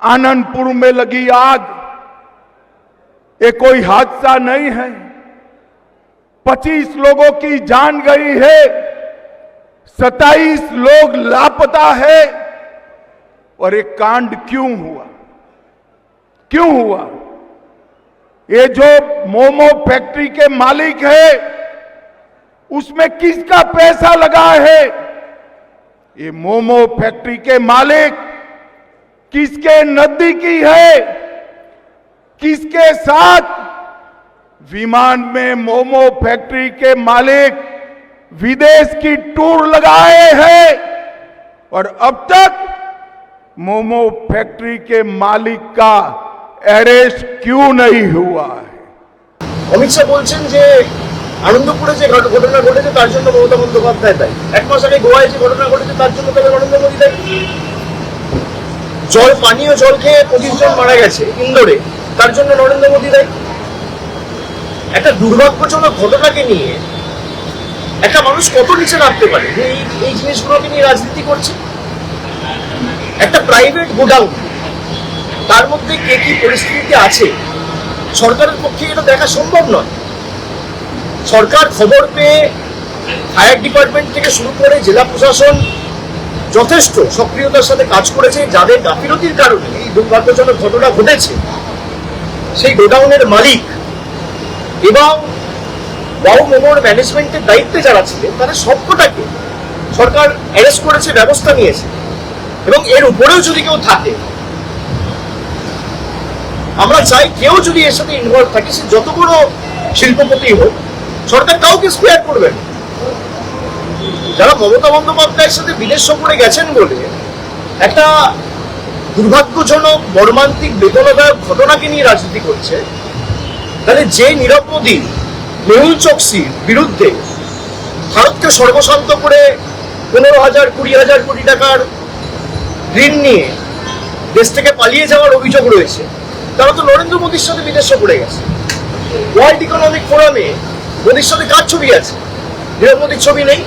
आनंदपुर में लगी आग। ये कोई हादसा नहीं है। 25 लोगों की जान गई है। 27 लोग लापता है। और ये कांड क्यों हुआ? क्यों हुआ? ये जो मोमो फैक्ट्री के मालिक है, उसमें किसका पैसा लगा है? ये मोमो फैक्ट्री के मालिक किसके नजदीकी है किसके साथ विमान में मोमो फैक्ट्री के मालिक विदेश की टूर लगाए हैं और अब तक मोमो फैक्ट्री के मालिक का अरेस्ट क्यों नहीं हुआ है অমিত শাহ বলছেন যে আনন্দপুরে যে ঘট- ঘটনা ঘটেছে তার জন্য মমতা বন্দ্যোপাধ্যায় দায়ী এক মাস আগে গোয়ায় যে ঘটনা ঘটেছে তার জন্য জল, পানীয় জল খেয়ে পঁচিশ জন মারা গেছে ইন্দোরে। তার জন্য নরেন্দ্র মোদী দায়ী। একটা দুর্ভাগ্যজনক ঘটনাকে নিয়ে একটা মানুষ কত নিচে নামতে পারে? যে এই এই জিনিসগুলোকে নিয়ে রাজনীতি করছে। একটা প্রাইভেট গোডাউন তার মধ্যে কে কি পরিস্থিতিতে আছে? সরকারের পক্ষে এটা দেখা সম্ভব নয়। সরকার খবর পেয়ে ফায়ার ডিপার্টমেন্ট থেকে শুরু করে জেলা প্রশাসন যথেষ্ট সক্রিয়তার সাথে কাজ করেছে যাদের গাফিলতির কারণে এই দুর্ভাগ্যজনক ঘটনা ঘটেছে। সেই গোডাউনের মালিক এবং বাউ মোমোর ম্যানেজমেন্টের দায়িত্বে যারা ছিলেন তাদের সবকটাকে সরকার অ্যারেস্ট করেছে, ব্যবস্থা নিয়েছে। এবং এর উপরেও যদি কেউ থাকে, আমরা চাই কেউ যদি এর সাথে ইনভলভ থাকে, সে যত বড় শিল্পপতি হোক, সরকার কাউকে স্পেয়ার করবে না। যারা মমতা বন্দ্যোপাধ্যায়ের সাথে বিদেশ সফরে গেছেন বলে একটা দুর্ভাগ্যজনক, মর্মান্তিক, বেদনাদায়ক ঘটনাকে নিয়ে রাজনীতি করছে, তাহলে যে মোদী মেহুল চোকসির বিরুদ্ধে ভারতকে সর্বশান্ত করে পনেরো হাজার, কুড়ি হাজার কোটি টাকার ঋণ নিয়ে দেশ থেকে পালিয়ে যাওয়ার অভিযোগ রয়েছে, তারা তো নরেন্দ্র মোদীর সাথে বিদেশ সফরে গেছে। ওয়ার্ল্ড ইকোনমিক ফোরামে মোদীর সাথে কার ছবি আছে? নীরব মোদীর ছবি নেই।